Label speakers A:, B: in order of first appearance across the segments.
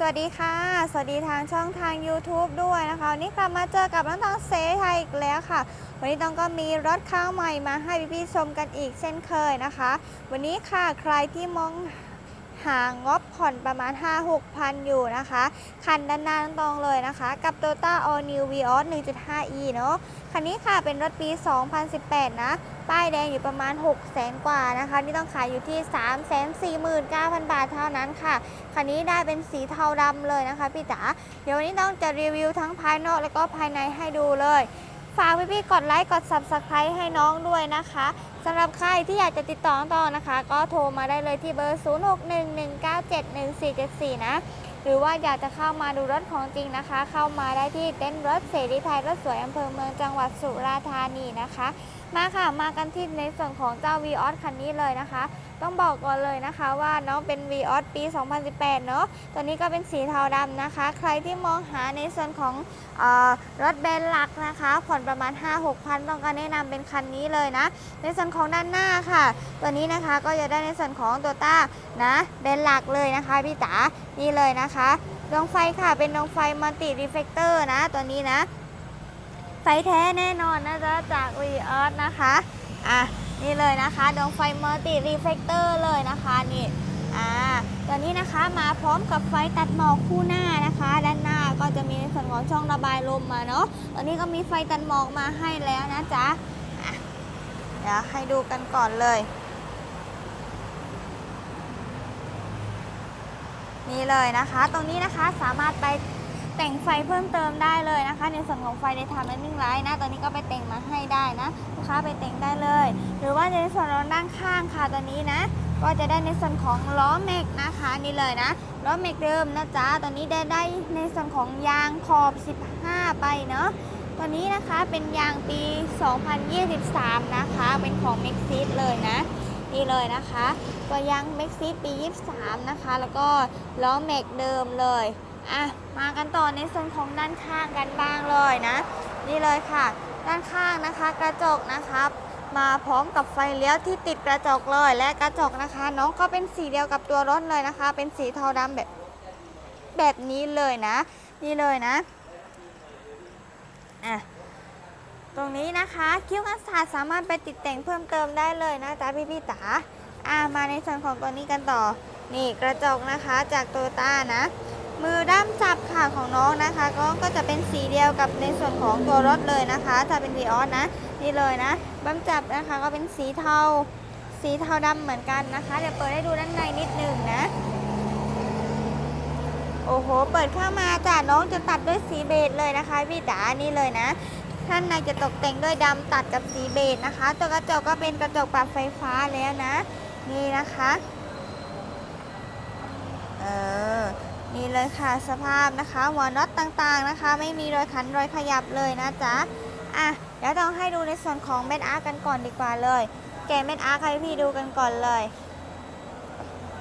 A: สวัสดีค่ะ สวัสดีทางช่องทาง YouTube ด้วยนะคะ วันนี้กลับมาเจอกับน้องตองเซไทยอีกแล้วค่ะ วันนี้ต้องก็มีรถข้าวใหม่มาให้พี่ๆชมกันอีกเช่นเคยนะคะ วันนี้ค่ะใครที่มองหางบผ่อนประมาณ 5-6พันอยู่นะคะ คันด้านหน้าน้องตองเลยนะคะ กับ Toyota All New Vios 1.5e เนาะคันนี้ค่ะเป็นรถปี 2018 นะ ป้ายแดงอยู่ประมาณ 6 0แสนกว่านะคะ นี่ต้องขายอยู่ที่ 3 4 9 0 0 0 บาทเท่านั้นค่ะ คันนี้ได้เป็นสีเทาดำเลยนะคะพี่จ๋าเดี๋ยววันนี้ต้องจะรีวิวทั้งภายนอกแล้วก็ภายในให้ดูเลยฝากพี่ๆกดไลค์กด Subscribe ให้น้องด้วยนะคะสำหรับใครที่อยากจะติดต่อน้องตองนะคะ ก็โทรมาได้เลยที่เบอร์ 0611971474 นะ หรือว่าอยากจะเข้ามาดูรถของจริงนะคะ เข้ามาได้ที่เต็นท์รถเสรีไทยรถสวยอำเภอเมืองจังหวัดสุราษฎร์ธานีนะคะ มาค่ะมากันที่ในส่วนของเจ้า v ีออสคันนี้เลยนะคะ ต้องบอกก่อนเลยนะคะว่าน้องเป็น v ีออสปี 2018 เนอะตัวนี้ก็เป็นสีเทาดำนะคะ ใครที่มองหาในส่วนของออรถเบนซ์หลักนะคะ ผ่อนประมาณ 5-6พันต้องการแนะนำเป็นคันนี้เลยนะ ในส่วนของด้านหน้าค่ะ ตัวนี้นะคะก็จะได้ในส่วนของตัวต้านะเบนซ์หลักเลยนะคะพี่ตานี่เลยนะคะดวงไฟค่ะเป็นดวงไฟมัลติรีเฟกเตอร์นะตัวนี้นะ ไฟแท้แน่นอนนะจ๊ะจาก v ีออสนะคะอะนี่เลยนะคะดวงไฟมัลติรีเฟกเตอร์เลยนะคะนี่อ่าตัวนี้นะคะมาพร้อมกับไฟตัดหมอกคู่หน้านะคะ ด้านหน้าก็จะมีในส่วนของช่องระบายลมมาเนาะตัวนี้ก็มีไฟตัดหมอกมาให้แล้วนะจ๊ะเดี๋ยวให้ดูกันก่อนเลยนี่เลยนะคะ ตรงนี้นะคะสามารถไป แต่งไฟเพิ่มเติมได้เลยนะคะ ในส่วนของไฟในทำและนิ่งไลท์นะตอนนี้ก็ไปแต่งมาให้ได้นะลูกค้าไปแต่งได้เลย หรือว่าในส่วนของด้านข้างค่ะตัวนี้นะ ก็จะได้ในส่วนของล้อแม็กนะคะนี่เลยนะล้อแม็กเดิมนะจ๊ะตอนนี้ได้ได้ในส่วนของยางขอบ 15 ไปเนาะตัวนี้นะคะเป็นยางปี 2023 นะคะ เป็นของเม็กซิสเลยนะนี่เลยนะคะตัวยางเม็กซิปี 23 นะคะ แล้วก็ล้อแม็กเดิมเลย อะมากันต่อในส่วนของด้านข้างกันบ้างเลยนะ นี่เลยค่ะ ด้านข้างนะคะกระจกนะครับ มาพร้อมกับไฟเลี้ยวที่ติดกระจกเลย และกระจกนะคะ น้องก็เป็นสีเดียวกับตัวรถเลยนะคะ เป็นสีเทาดำแบบแบบนี้เลยนะ นี่เลยนะอะตรงนี้นะคะคิ้วกันศาสตร์สามารถไปติดแต่งเพิ่มเติมได้เลยนะจ๊ะพี่พี่ๆจ๋าอ่ามาในส่วนของตัวนี้กันต่อ นี่กระจกนะคะจากโตต้านะ มือด้ามจับค่ะของน้องนะคะ ก็ก็จะเป็นสีเดียวกับในส่วนของตัวรถเลยนะคะถ้าเป็นวีออสนะนี่เลยนะบัมจับนะคะก็เป็นสีเทาสีเทาดำเหมือนกันนะคะ เดี๋ยวเปิดให้ดูด้านในนิดหนึ่งนะโอ้โห เปิดเข้ามาจ้ะน้องจะตัดด้วยสีเบจเลยนะคะพี่จ๋านี่เลยนะท่านในจะตกแต่งด้วยดำตัดกับสีเบจนะคะ ตัวกระจกก็เป็นกระจกปรับไฟฟ้าแล้วนะ นี่นะคะ เออ นี่เลยค่ะสภาพนะคะหัวน็อตต่างๆนะคะ ไม่มีรอยขันรอยขยับเลยนะจ๊ะอะเดี๋ยวต้องให้ดูในส่วนของเม็ดอาร์กันก่อนดีกว่าเลย แกะเม็ดอาร์ให้พี่ดูกันก่อนเลย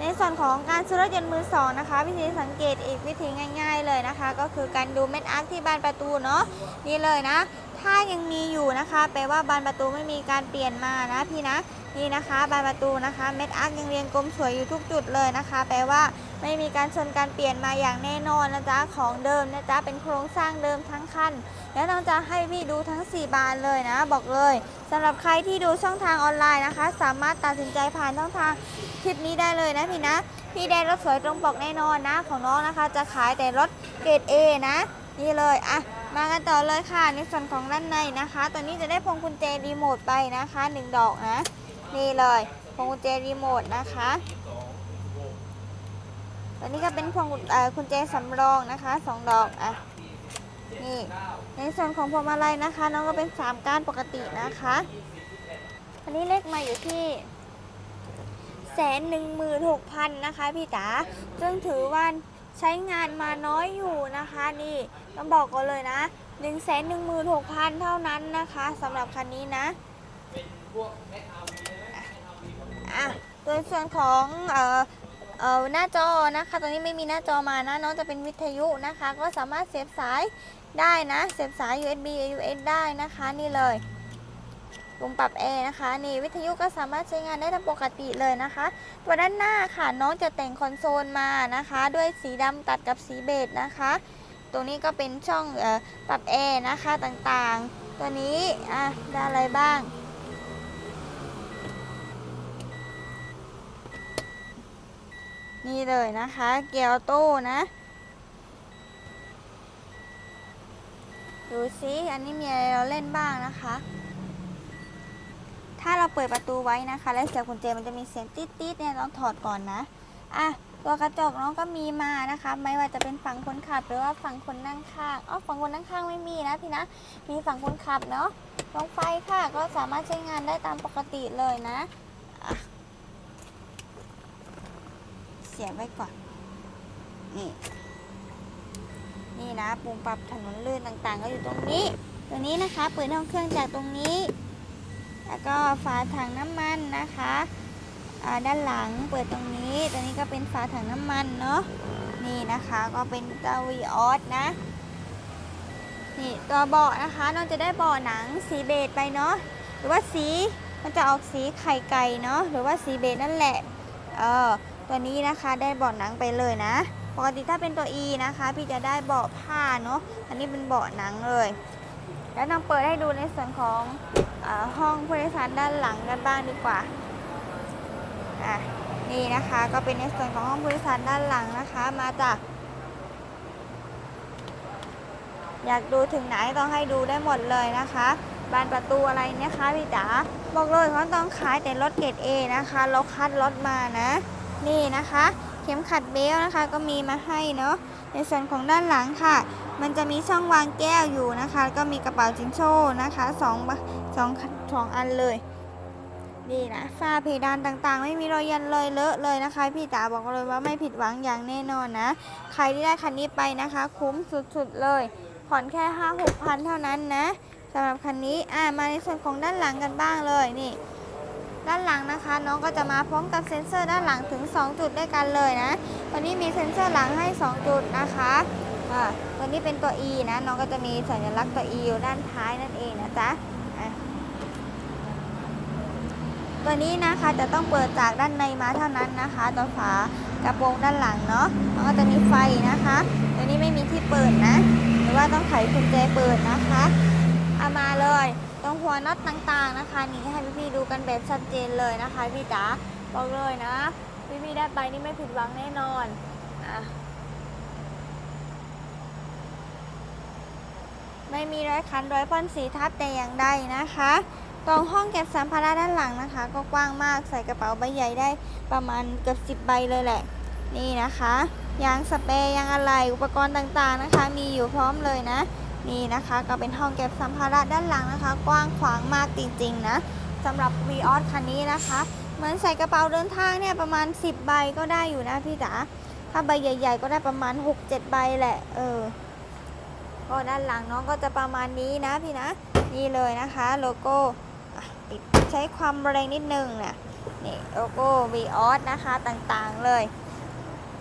A: ในส่วนของการซื้อรถยนต์มือสองนะคะ วิธีสังเกตอีกวิธีง่าย ๆเลยนะคะ ก็คือการดูเม็ดอาร์ที่บานประตูเนาะนี่เลยนะ ถ้ายังมีอยู่นะคะแปลว่าบานประตูไม่มีการเปลี่ยนมานะพี่นะนี่นะคะ บานประตูนะคะ เม็ดอาร์ยังเรียงกลมสวยอยู่ทุกจุดเลยนะคะ แปลว่า ไม่มีการชนการเปลี่ยนมาอย่างแน่นอนนะจ๊ะของเดิมนะจ๊ะเป็นโครงสร้างเดิมทั้งคันแล้วต้องจะให้พี่ดูทั้ง 4 บานเลยนะ บอกเลยสำหรับใครที่ดูช่องทางออนไลน์นะคะ สามารถตัดสินใจผ่านช่องทางคลิปนี้ได้เลยนะพี่นะพี่แดนรถสวยตรงปกแน่นอนนะ ของน้องนะคะ จะขายแต่รถเกรด A นะนี่เลยอะมากันต่อเลยค่ะในส่วนของด้านในนะคะ ตัวนี้จะได้พวงกุญแจรีโมทไปนะคะหนึ่งดอกนะนี่เลยพวงกุญแจรีโมทนะคะ ตัวนี้ก็เป็นพวงกุญแจสำรองนะคะสองดอกอะนี่ในส่วนของพวงมาลัยนะคะ น้องก็เป็นสามก้านปกตินะคะอันนี้เลขมาอยู่ที่แสนหนึ่งหมื่นหกพันนะคะพี่จ๋าซึ่งถือว่าใช้งานมาน้อยอยู่นะคะนี่ต้องบอกก่อนเลยนะหนึ่งแสนหนึ่งหมื่นหกพันเท่านั้นนะคะสำหรับคันนี้นะอะโดยส่วนของเอ่อ อ่อหน้าจอนะคะตอนนี้ไม่มีหน้าจอมานะน้องจะเป็นวิทยุนะคะ ก็สามารถเสียบสายได้นะ เสียบสาย USB AUX ได้นะคะนี่เลยปุ่มปรับแอร์นะคะนี่วิทยุก็สามารถใช้งานได้ตามปกติเลยนะคะ ตัวด้านหน้าค่ะน้องจะแต่งคอนโซลมานะคะ ด้วยสีดำตัดกับสีเบจนะคะ ตรงนี้ก็เป็นช่องเออปรับแอร์นะคะต่างๆ ตัวนี้อะได้อะไรบ้าง นี่เลยนะคะ เกียร์ออโต้นะ ดูซิอันนี้มีอะไรเราเล่นบ้างนะคะ ถ้าเราเปิดประตูไว้นะคะ แล้วเสียบกุญแจมันจะมีเสียงติ๊ดๆเนี่ยต้องถอดก่อนนะอะตัวกระจกน้องก็มีมานะคะ ไม่ว่าจะเป็นฝั่งคนขับหรือว่าฝั่งคนนั่งข้างอ๋อฝั่งคนนั่งข้างไม่มีนะพี่นะ มีฝั่งคนขับเนาะลงไฟค่ะก็สามารถใช้งานได้ตามปกติเลยนะอะ เสียบไว้ก่อน นี่ นี่นะปุ่มปรับถนนลื่นต่างๆ ก็อยู่ตรงนี้ตัวนี้นะคะ เปิดห้องเครื่องจากตรงนี้ แล้วก็ฝาถังน้ำมันนะคะด้านหลังเปิดตรงนี้ตัวนี้ก็เป็นฝาถังน้ำมันเนาะ นี่นะคะก็เป็นเตาวีออสนะ นี่ตัวเบาะนะคะน้องจะได้เบาะหนังสีเบจไปเนาะ หรือว่าสีมันจะออกสีไข่ไก่เนาะ หรือว่าสีเบจนั่นแหละ เออ ตัวนี้นะคะได้เบาะหนังไปเลยนะ ปกติถ้าเป็นตัว E นะคะ พี่จะได้เบาะผ้าเนาะอันนี้เป็นเบาะหนังเลย แล้วน้องเปิดให้ดูในส่วนของอห้องผู้โดยสารด้านหลังกันบ้างดีกว่าอะนี่นะคะก็เป็นในส่วนของห้องผู้โดยสารด้านหลังนะคะ มาจาก อยากดูถึงไหนต้องให้ดูได้หมดเลยนะคะบานประตูอะไรเนี่ยคะพี่จ๋าบอกเลยเขาต้องขายแต่รถเกรด A นะคะเราคัดรถมานะ นี่นะคะ เข็มขัดเบลนะคะก็มีมาให้เนาะในส่วนของด้านหลังค่ะ มันจะมีช่องวางแก้วอยู่นะคะ ก็มีกระเป๋าจิงโจ้นะคะสองสองสองอันเลยนี่นะฝ้าเพดานต่างๆ ไม่มีรอยยันเลยเลอะเลยนะคะ พี่จ๋าบอกเลยว่าไม่ผิดหวังอย่างแน่นอนนะ ใครที่ได้คันนี้ไปนะคะ คุ้มสุดๆเลย ผ่อนแค่ห้าหกพันเท่านั้นนะสำหรับคันนี้อ่ามาในส่วนของด้านหลังกันบ้างเลยนี่ หลังนะคะ น้องก็จะมาพร้อมกับเซ็นเซอร์ด้านหลังถึง 2 จุดด้วยกันเลยนะตัวนี้มีเซ็นเซอร์หลังให้ 2 จุดนะคะตัวนี้เป็นตัว E นะ น้องก็จะมีสัญลักษณ์ตัว E อยู่ด้านท้ายนั่นเองนะจ๊ะอะตัวนี้นะคะจะต้องเปิดจากด้านในมาเท่านั้นนะคะตัวฝากระโปรงด้านหลังเนาะมันก็จะมีไฟนะคะ ตัวนี้ไม่มีที่เปิดนะ หรือว่าต้องไขกุญแจเปิดนะคะ เอามาเลย ตรงหัวน็อตต่างๆนะคะ นี่ให้พี่ๆดูกันแบบชัดเจนเลยนะคะ พี่จ๋าบอกเลยนะ พี่ๆได้ไปนี่ไม่ผิดหวังแน่นอนอะไม่มีร้อยคันร้อยพ่นสีทับแต่อย่างใดนะคะตรงห้องเก็บสัมภาระด้านหลังนะคะ ก็กว้างมากใส่กระเป๋าใบใหญ่ได้ประมาณเกือบ10ใบเลยแหละ นี่นะคะยางสเปรย์ยางอะไรอุปกรณ์ต่างๆนะคะ มีอยู่พร้อมเลยนะ นี่นะคะก็เป็นห้องเก็บสัมภาระด้านหลังนะคะ กว้างขวางมากจริงๆนะสำหรับ v ีออสคันนี้นะคะ เหมือนใส่กระเป๋าเดินทางเนี่ยประมาณ 10 ใบก็ได้อยู่นะพี่จ๋าถ้าใบใหญ่ ๆ ก็ได้ประมาณ 6-7 ใบแหละเออก็ด้านหลังน้องก็จะประมาณนี้นะพี่นะนี่เลยนะคะ โลโก้ติดใช้ความแรงนิดนึงเนี่ยนี่โลโก้ v ีออสนะคะต่างๆเลย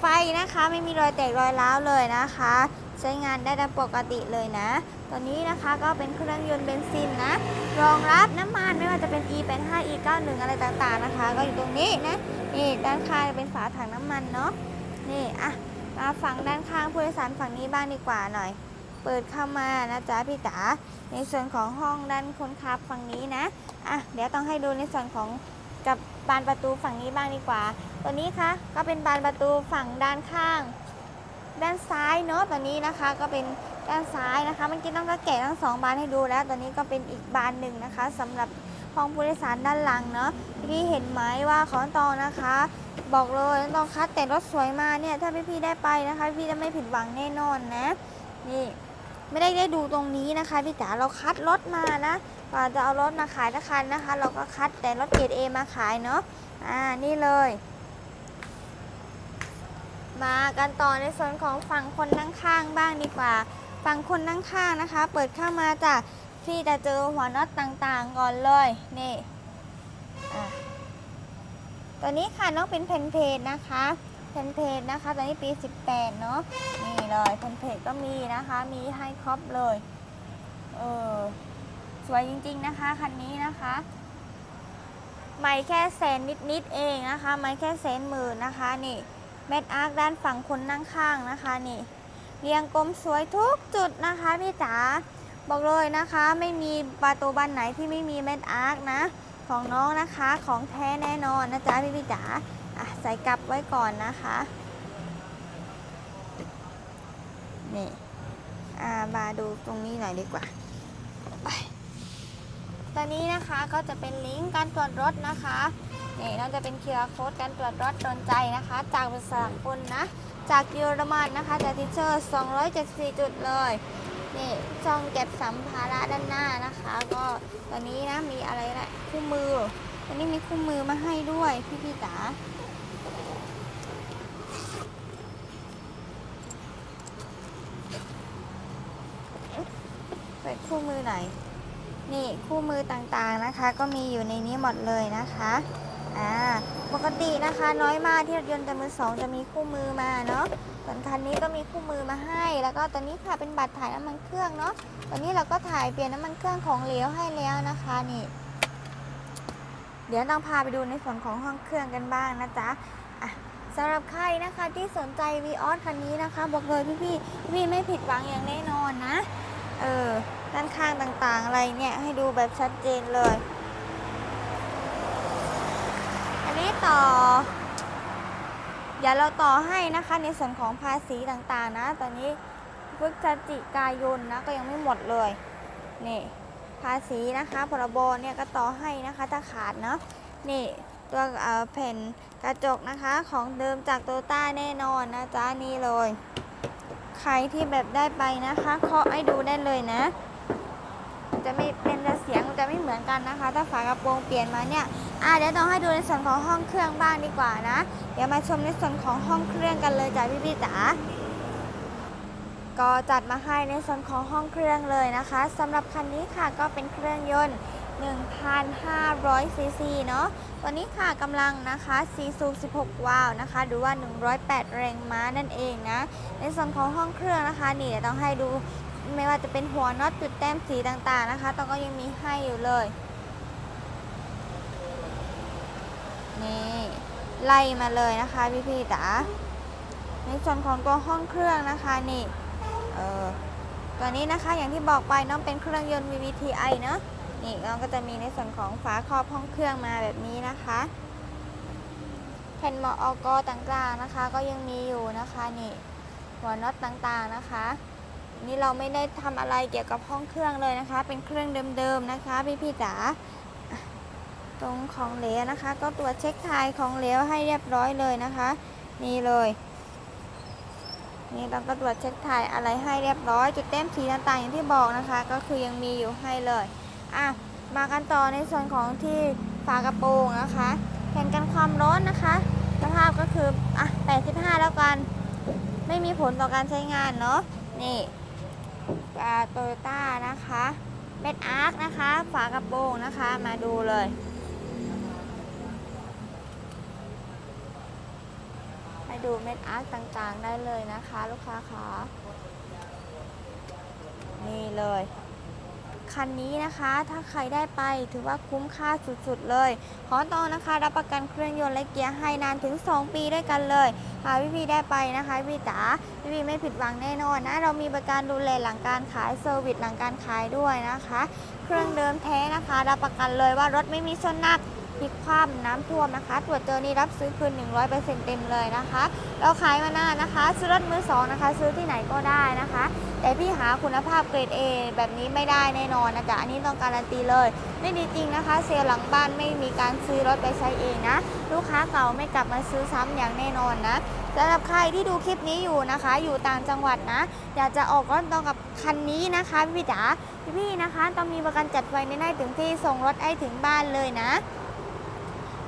A: ไฟนะคะไม่มีรอยแตกรอยร้าวเลยนะคะ ใช้งานได้ตามปกติเลยนะ ตัวนี้นะคะก็เป็นเครื่องยนต์เบนซินนะ รองรับน้ำมันไม่ว่าจะเป็น E85 E91 อะไรต่างๆนะคะ ก็อยู่ตรงนี้นะนี่ด้านข้างเป็นฝาถังน้ำมันเนาะนี่อะมาฝั่งด้านข้างผู้โดยสารฝั่งนี้บ้างดีกว่าหน่อย เปิดเข้ามานะจ๊ะพี่จ๋าในส่วนของห้องด้านคนขับฝั่งนี้นะอะเดี๋ยวต้องให้ดูในส่วนของกับบานประตูฝั่งนี้บ้างดีกว่า ตัวนี้คะก็เป็นบานประตูฝั่งด้านข้าง ด้านซ้ายเนาะตัวนี้นะคะก็เป็นด้านซ้ายนะคะเมื่อกี้น้องก็แกะทั้งสองบานให้ดูแล้วตัวนี้ก็เป็นอีกบานหนึ่งนะคะสำหรับห้องผู้โดยสารด้านหลังเนาะพี่เห็นไหมว่าของตองนะคะ บอกเลยน้องคัดแต่รถสวยมาเนี่ยถ้าพี่ๆได้ไปนะคะ พี่จะไม่ผิดหวังแน่นอนนะ นี่ไม่ได้ได้ดูตรงนี้นะคะพี่จ๋าเราคัดรถมานะก่อนจะเอารถมาขายทุกคันนะคะ เราก็คัดแต่รถเกรดเอมาขายเนาะอ่านี่เลย มากันต่อในส่วนของฝั่งคนนั่งข้างบ้างดีกว่า ฝั่งคนนั่งข้างนะคะ เปิดเข้ามาจากที่จะเจอหัวน็อตต่างๆก่อนเลยนี่ตัวนี้ค่ะน้องเป็นเพนเพจนะคะเพนเพจนะคะตัวนี้ปี 18 เนาะนี่เลยเพนเพจก็มีนะคะ มีให้ครบเลยเออสวยจริงๆนะคะคันนี้นะคะไม่แค่แสนนิดๆเองนะคะไม่แค่แสนหมื่นนะคะนี่ เม็ดอาร์คด้านฝั่งคนนั่งข้างนะคะนี่เรียงกลมสวยทุกจุดนะคะพี่จ๋าบอกเลยนะคะ ไม่มีประตูบานไหนที่ไม่มีเม็ดอาร์คนะ ของน้องนะคะของแท้แน่นอนนะจ๊ะพี่พี่จ๋าอะใส่กลับไว้ก่อนนะคะนี่อ่ามาดูตรงนี้หน่อยดีกว่าตอนนี้นะคะก็จะเป็นลิงก์การตรวจรถนะคะ นี่น่าจะเป็นเคียร์โค้ดการตรวจรถโดนใจนะคะ จากบริษัทคุณนะ จากเยอรมันนะคะ จากทิเชอร์274 จุดเลย นี่ช่องเก็บสัมภาระด้านหน้านะคะ ก็ตอนนี้นะมีอะไรแหละคู่มือตอนนี้มีคู่มือมาให้ด้วยพี่พี่จ๋าเปิดคู่มือไหนนี่คู่มือต่างๆนะคะ ก็มีอยู่ในนี้หมดเลยนะคะ อ่าปกตินะคะน้อยมากที่รถยนต์แต่มือสองจะมีคู่มือมาเนาะส่วนคันนี้ก็มีคู่มือมาให้ แล้วก็ตอนนี้ค่ะเป็นบัตรถ่ายน้ำมันเครื่องเนาะตอนนี้เราก็ถ่ายเปลี่ยนน้ำมันเครื่องของเหลวให้แล้วนะคะนี่ เดี๋ยวต้องพาไปดูในส่วนของห้องเครื่องกันบ้างนะจ๊ะสำหรับใครนะคะที่สนใจ v ีออสคันนี้นะคะ บอกเลยพี่พี่พี่ไม่ผิดหวังอย่างแน่นอนนะ เออด้านข้างต่างๆอะไรเนี่ยให้ดูแบบชัดเจนเลย อันนี้ ต่อ เดี๋ยวเราต่อให้นะคะในส่วนของภาษีต่างๆนะ ตอนนี้พฤศจิกายนนะก็ยังไม่หมดเลยนี่ภาษีนะคะพรบเนี่ยก็ต่อให้นะคะถ้าขาดเนาะนี่ตัวแผ่นกระจกนะคะของเดิมจากโตต้าแน่นอนนะจ๊ะนี่เลย ใครที่แบบได้ไปนะคะเคาะให้ดูได้เลยนะ จะไม่เป็นแต่เสียงมัน จะไม่เหมือนกันนะคะ ถ้าฝากระโปรงเปลี่ยนมาเนี่ยอะเดี๋ยวต้องให้ดูในส่วนของห้องเครื่องบ้างดีกว่านะ เดี๋ยวมาชมในส่วนของห้องเครื่องกันเลยจ้ะพี่พี่จ๋าก็จัดมาให้ในส่วนของห้องเครื่องเลยนะคะสำหรับคันนี้ค่ะก็เป็นเครื่องยนต์1,500ซีซีเนาะตัวนี้ค่ะกำลังนะคะ4สูบ16 วาล์วนะคะหรือว่า 108 แรงม้านั่นเองนะ ในส่วนของห้องเครื่องนะคะ นี่เดี๋ยวต้องให้ดู ไม่ว่าจะเป็นหัวน็อตจุดแต้มสีต่างๆนะคะตองก็ยังมีให้อยู่เลย นี่ไล่มาเลยนะคะพี่ๆจ๋าในส่วนของตัวห้องเครื่องนะคะนี่เออตัวนี้นะคะอย่างที่บอกไปน้องเป็นเครื่องยนต์ VVTi เนอะนี่เราก็จะมีในส่วนของฝาครอบห้องเครื่องมาแบบนี้นะคะแผ่นหมาะอกต่างๆนะคะ ก็ยังมีอยู่นะคะนี่หัวน็อตต่างๆนะคะ นี่เราไม่ได้ทำอะไรเกี่ยวกับห้องเครื่องเลยนะคะ เป็นเครื่องเดิมๆนะคะ พี่พี่ๆจ๋าตรงของเหลวนะคะ ก็ตรวจเช็คทายของเหลวให้เรียบร้อยเลยนะคะนี่เลยนี่เราก็ตรวจเช็คถ่ายอะไรให้เรียบร้อย จุดเต็มสีต่างๆอย่างที่บอกนะคะ ก็คือยังมีอยู่ให้เลยอะมากันต่อในส่วนของที่ฝากระโปรงนะคะแผ่นกันความร้อนนะคะ สภาพก็คืออะ85 แล้วกัน ไม่มีผลต่อการใช้งานเนาะนี่ โตโยต้านะคะเม็ดอาร์คนะคะ ฝากระโปรงนะคะ มาดูเลยไปดูเม็ดอาร์คต่างๆได้เลยนะคะ ลูกค้าคะนี่เลย คันนี้นะคะ ถ้าใครได้ไปถือว่าคุ้มค่าสุดๆเลยขอตอนนะคะ รับประกันเครื่องยนต์และเกียร์ให้นานถึง 2 ปีด้วยกันเลยหากพี่ๆได้ไปนะคะพี่จ๋าพี่ๆไม่ผิดหวังแน่นอนนะ เรามีบริการดูแลหลังการขายเซอร์วิสหลังการขายด้วยนะคะ เครื่องเดิมแท้นะคะ รับประกันเลยว่ารถไม่มีชนหนัก พลิกคว่ำน้ำท่วมนะคะ ตรวจเจอนี่รับซื้อคืน 100%เต็มเลยนะคะ เราขายมานานนะคะ ซื้อรถมือสองนะคะ ซื้อที่ไหนก็ได้นะคะ แต่พี่หาคุณภาพเกรด A แบบนี้ไม่ได้แน่นอนนะจ๊ะอันนี้ต้องการันตีเลย ไม่ดีจริงนะคะ เซลล์หลังบ้านไม่มีการซื้อรถไปใช้เองนะ ลูกค้าเก่าไม่กลับมาซื้อซ้ำอย่างแน่นอนนะสำหรับใครที่ดูคลิปนี้อยู่นะคะ อยู่ต่างจังหวัดนะ อยากจะออกรถตรงกับคันนี้นะคะพี่จ๋าพี่ๆนะคะต้องมีประกันจัดไฟในได้ถึงที่ส่งรถให้ถึงบ้านเลยนะ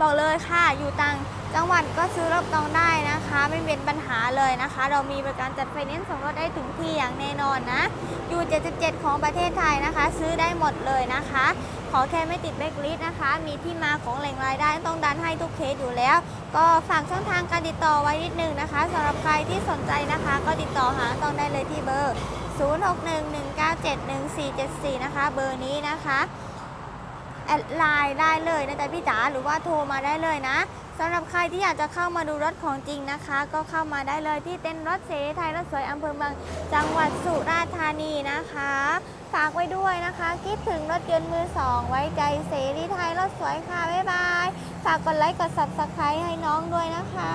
A: บอกเลยค่ะ อยู่ต่างจังหวัดก็ซื้อรถตองได้นะคะ ไม่เป็นปัญหาเลยนะคะ เรามีบริการจัดไฟแนนซ์ส่งรถได้ถึงที่อย่างแน่นอนนะ อยู่ 77 ของประเทศไทยนะคะ ซื้อได้หมดเลยนะคะ ขอแค่ไม่ติดแบล็คลิสต์นะคะ มีที่มาของแหล่งรายได้ต้องดันให้ทุกเคสอยู่แล้ว ก็ฝากช่องทางการติดต่อไว้นิดนึงนะคะสำหรับใครที่สนใจนะคะ ก็ติดต่อหาต้องได้เลยที่เบอร์ 0611971474 นะคะ เบอร์นี้นะคะ แอดไลน์ได้เลยนะจ๊ะพี่จ๋าหรือว่าโทรมาได้เลยนะสำหรับใครที่อยากจะเข้ามาดูรถของจริงนะคะ ก็เข้ามาได้เลยที่เต้นรถเสไทยรถสวยอำเภอเมืองจังหวัดสุราษฎร์ธานีนะคะ ฝากไว้ด้วยนะคะ คิดถึงรถยนต์มือสองไว้ใจเสรีไทยรถสวยค่ะ บ๊ายบาย ฝากกดไลค์กด subscribe ให้น้องด้วยนะคะ